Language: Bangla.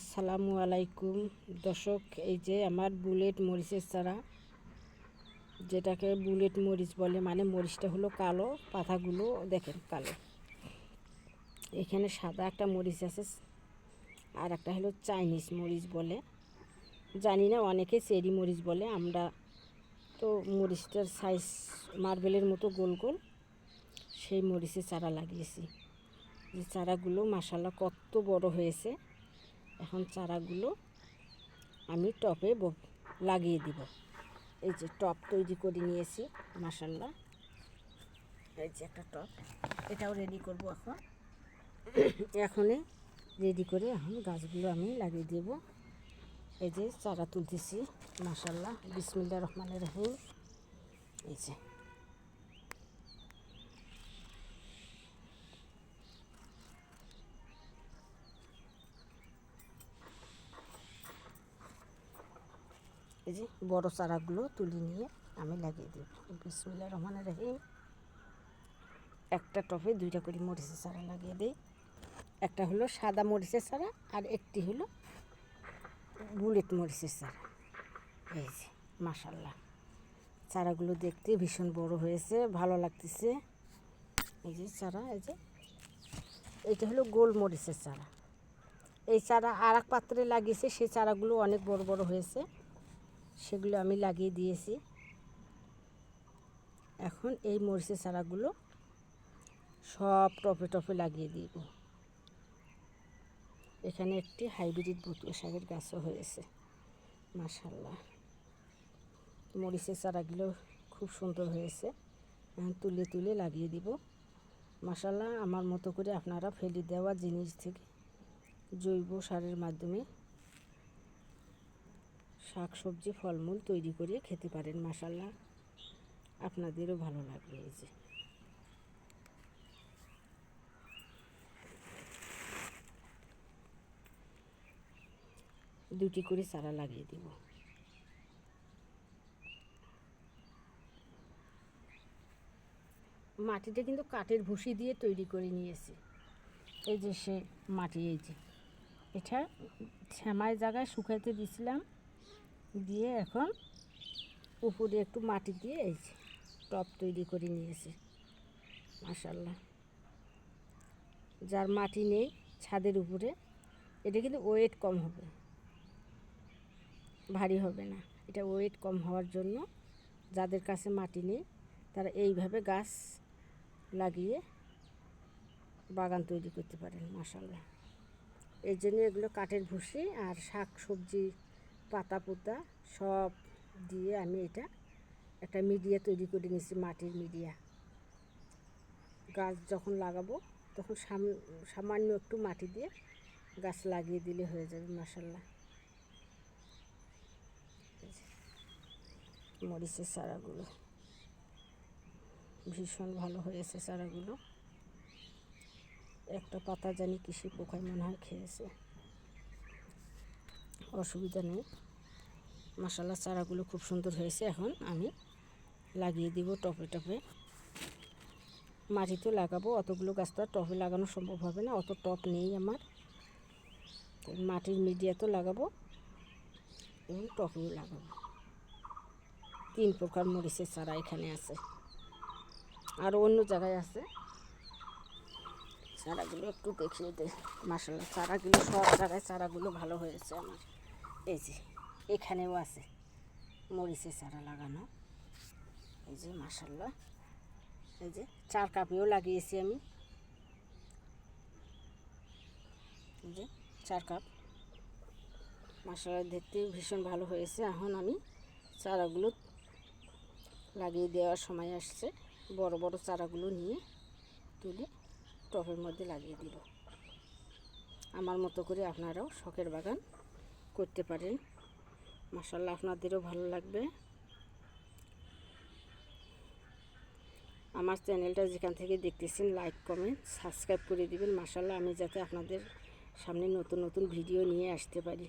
আসসালামু আলাইকুম। দর্শক, এই যে আমার বুলেট মরিচের চারা, যেটাকে বুলেট মরিচ বলে মানে মরিচটা হলো কালো, পাতাগুলো দেখেন কালো। এখানে সাদা একটা মরিচ আছে, আর একটা হলো চাইনিজ মরিচ বলে। জানি না, অনেকে চেরি মরিচ বলে, আমরা তো মরিচটার সাইজ মার্বেলের মতো গোল গোল, সেই মরিচের চারা লাগিয়েছি। যে চারাগুলো মাসাল্লাহ কত বড় হয়েছে। এখন চারাগুলো আমি টপে লাগিয়ে দিব। এই যে টপ তৈরি করে নিয়েছি মাসাল্লাহ এই যে একটা টপ, এটাও রেডি করব এখন। এখনই রেডি করে এখন গাছগুলো আমি লাগিয়ে দেব। এই যে চারা তুলতেছি মাসাল্লাহ বিসমিল্লা রহমানের রহিম। এই যে। এই যে বড় চারাগুলো তুলে নিয়ে আমি লাগিয়ে দেব। বিসমুল্লাহ রহমানের রহিম। একটা টপে দুইটা করে মরিচের চারা লাগিয়ে দিই। একটা হলো সাদা মরিচের চারা আর একটি হলো বুলেট মরিচের চারা। এই যে মাসাল্লাহ চারাগুলো দেখতে ভীষণ বড় হয়েছে, ভালো লাগতেছে। এই যে চারা, এই যে এইটা হলো গোল মরিচের চারা। এই চারা আর পাত্রে লাগিয়েছে সেই চারাগুলো অনেক বড় বড় হয়েছে। সেগুলো আমি লাগিয়ে দিয়েছি। এখন এই মরিচের চারাগুলো সব টপে টপে লাগিয়ে দিব। এখানে একটি হাইব্রিড বতুয়া শাকের গাছও হয়েছে মাশাল্লাহ মরিচের চারাগুলো খুব সুন্দর হয়েছে তুলে তুলে লাগিয়ে দিব। মাশাল্লাহ আমার মতো করে আপনারা ফেলে দেওয়া জিনিস থেকে জৈব সারের মাধ্যমে শাক সবজি ফলমূল তৈরি করে খেতে পারেন মাসাল্লাহ আপনাদেরও ভালো লাগবে এই যে। দুটি করে চারা লাগিয়ে দিব। মাটিটা কিন্তু কাঠের ভুসি দিয়ে তৈরি করে নিয়েছি। এই যে সে মাটি, এই যে। এটা শ্যামাই জায়গায় শুকাইতে দিছিলাম। দিয়ে এখন উপরে একটু মাটি দিয়ে এই টপ তৈরি করে নিয়েছি মাশাল্লাহ যার মাটি নেই ছাদের উপরে, এটা কিন্তু ওয়েট কম হবে, ভারী হবে না। এটা ওয়েট কম হওয়ার জন্য যাদের কাছে মাটি নেই, তারা এইভাবে গাছ লাগিয়ে বাগান তৈরি করতে পারেন মাশাল্লাহ এই জন্য এগুলো কাঠের ভুসি আর শাক সবজি পাতা পোতা সব দিয়ে আমি এটা একটা মিডিয়া তৈরি করে নিয়েছি, মাটির মিডিয়া। গাছ যখন লাগাবো তখন সাম- সামান্য একটু মাটি দিয়ে গাছ লাগিয়ে দিলে হয়ে যাবে মাসাল্লাহ মরিচের চারাগুলো, ভীষণ ভালো হয়েছে চারাগুলো। একটা পাতা জানি কৃষি পোকায় মনে হয় খেয়েছে। অসুবিধা নেই। মশালা চারাগুলো খুব সুন্দর হয়েছে এখন। আমি লাগিয়ে দিব টপে টপে মাটিতে লাগাবো। অতগুলো গাছ তো আর টপে লাগানো সম্ভব হবে না। অত টপ নেই আমার। মাটির মিডিয়াতেও লাগাবো এবং টপেও লাগাবো। তিন প্রকার মরিচের চারা এখানে আছে। আর অন্য জায়গায় আছে। চারাগুলো একটু দেখিয়ে দে মাসাল্লাহ চারাগুলো সব জায়গায় চারাগুলো ভালো হয়েছে আমার। এই যে, এখানেও আছে। মরিচের চারা লাগানো। এই যে মাসাল্লাহ এই যে, চার কাপেও লাগিয়েছি আমি। এই যে, চার কাপ। মাসাল্লাহ দেখতে ভীষণ ভালো হয়েছে। এখন আমি চারাগুলো লাগিয়ে দেওয়ার সময় আসছে। বড় বড় চারাগুলো নিয়ে তুলে। টবের মধ্যে লাগিয়ে দিব। আমার মতো করে আপনারাও শখের বাগান করতে পারেন। মাসাল্লাহ আপনাদেরও ভালো লাগবে। আমার চ্যানেলটা যেখান থেকে দেখতেছেন, লাইক, কমেন্ট, সাবস্ক্রাইব করে দিবেন। মাসাল্লাহ আমি যাতে আপনাদের সামনে নতুন নতুন ভিডিও নিয়ে আসতে পারি।